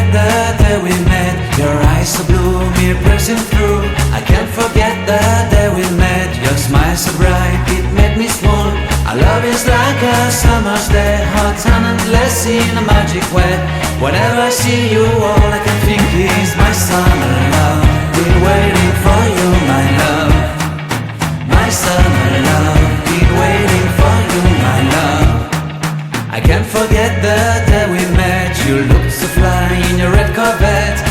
day we met. Your eyes so blue, me piercing through. I can't forget the day we met. Your smile so bright, it made me swoon. Our love is like a summer's day, hot and endless in a magic way. Whenever I see you, all I can think is my summer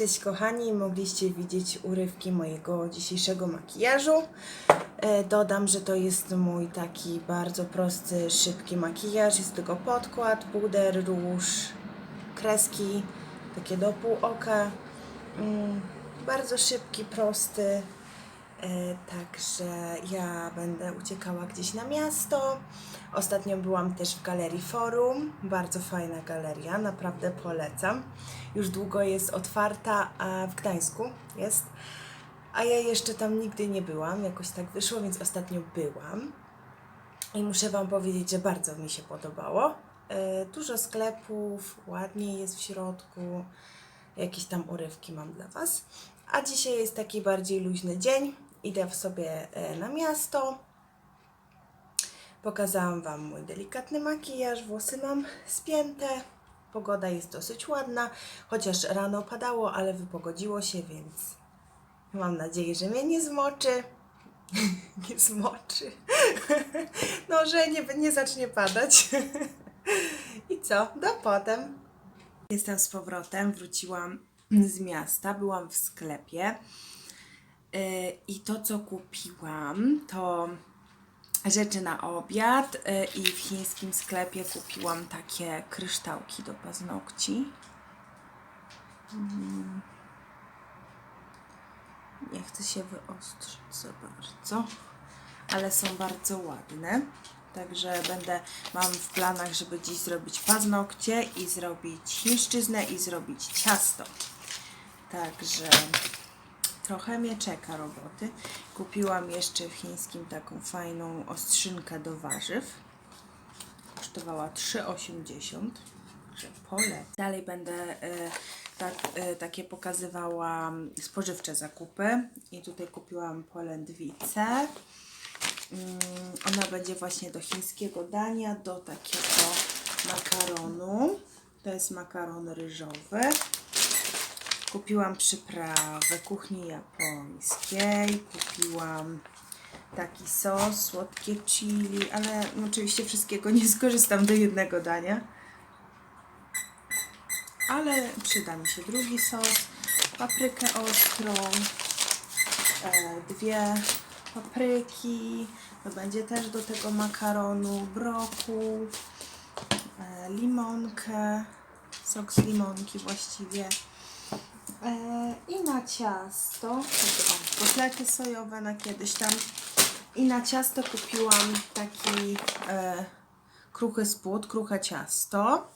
Cześć kochani, mogliście widzieć urywki mojego dzisiejszego makijażu. E, Dodam, że to jest mój taki bardzo prosty, szybki makijaż. Jest tylko podkład, puder, róż, kreski, takie do pół oka. Mm, Bardzo szybki, prosty. E, Także ja będę uciekała gdzieś na miasto. Ostatnio byłam też w galerii Forum. Bardzo fajna galeria, naprawdę polecam. Już długo jest otwarta, a w Gdańsku jest. A ja jeszcze tam nigdy nie byłam, jakoś tak wyszło, więc ostatnio byłam. I muszę Wam powiedzieć, że bardzo mi się podobało. E, Dużo sklepów, ładnie jest w środku. Jakieś tam urywki mam dla Was. A dzisiaj jest taki bardziej luźny dzień. Idę sobie e, na miasto. Pokazałam Wam mój delikatny makijaż. Włosy mam spięte. Pogoda jest dosyć ładna, chociaż rano padało, ale wypogodziło się, więc mam nadzieję, że mnie nie zmoczy. nie zmoczy. no, że nie, nie zacznie padać. I co? Do potem. Jestem z powrotem, wróciłam z miasta, byłam w sklepie. I to, co kupiłam, to rzeczy na obiad yy, i w chińskim sklepie kupiłam takie kryształki do paznokci. Mm. Nie chcę się wyostrzyć za bardzo, ale są bardzo ładne. Także będę, mam w planach, żeby dziś zrobić paznokcie i zrobić chińszczyznę i zrobić ciasto. Także trochę mnie czeka roboty. Kupiłam jeszcze w chińskim taką fajną ostrzynkę do warzyw. Kosztowała 3,80. Także polecam. Dalej będę e, tak, e, takie pokazywała spożywcze zakupy. I tutaj kupiłam polędwicę. Mm, Ona będzie właśnie do chińskiego dania, do takiego makaronu. To jest makaron ryżowy. Kupiłam przyprawę kuchni japońskiej. Kupiłam taki sos, słodkie chili, ale oczywiście wszystkiego nie skorzystam do jednego dania. Ale przyda mi się drugi sos, paprykę ostrą, e, dwie papryki, to będzie też do tego makaronu, brokuł, e, limonkę, sok z limonki właściwie. I na ciasto, kotlety sojowe na kiedyś tam. I na ciasto kupiłam taki e, kruchy spód, kruche ciasto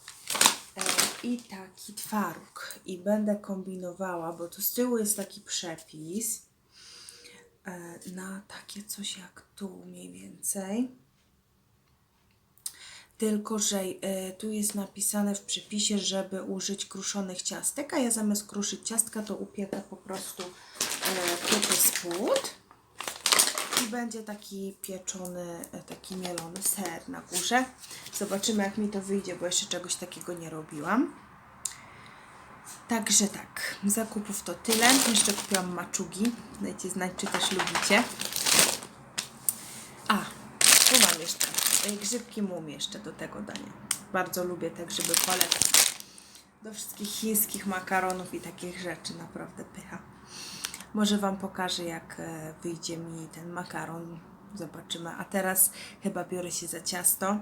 e, i taki twaróg. I będę kombinowała, bo tu z tyłu jest taki przepis e, na takie coś jak tu mniej więcej. Tylko, że e, tu jest napisane w przepisie, żeby użyć kruszonych ciastek, a ja zamiast kruszyć ciastka, to upiekę po prostu e, kruchy spód. I będzie taki pieczony, e, taki mielony ser na górze. Zobaczymy, jak mi to wyjdzie, bo jeszcze czegoś takiego nie robiłam. Także tak, zakupów to tyle. Jeszcze kupiłam maczugi. Dajcie znać, czy też lubicie. A, tu mam jeszcze y, grzybki mum jeszcze do tego dania. Bardzo lubię te grzyby, polecam. Do wszystkich chińskich makaronów i takich rzeczy, naprawdę pycha. Może Wam pokażę, jak e, wyjdzie mi ten makaron. Zobaczymy. A teraz chyba biorę się za ciasto,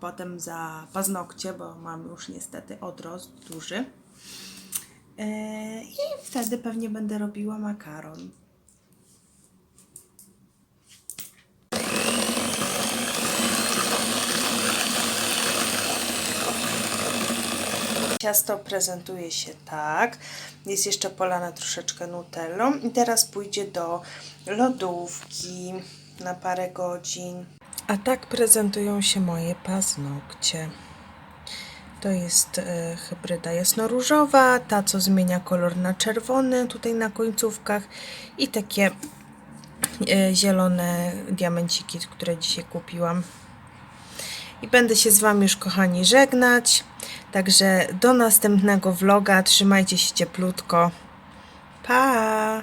potem za paznokcie, bo mam już niestety odrost duży. E, I wtedy pewnie będę robiła makaron. Ciasto prezentuje się tak. Jest jeszcze polane troszeczkę nutellą. I teraz pójdzie do lodówki na parę godzin. A tak prezentują się moje paznokcie. To jest e, hybryda jasnoróżowa, ta co zmienia kolor na czerwony tutaj na końcówkach i takie e, zielone diamenciki, które dzisiaj kupiłam. I będę się z Wami już, kochani, żegnać. Także do następnego vloga. Trzymajcie się cieplutko. Pa!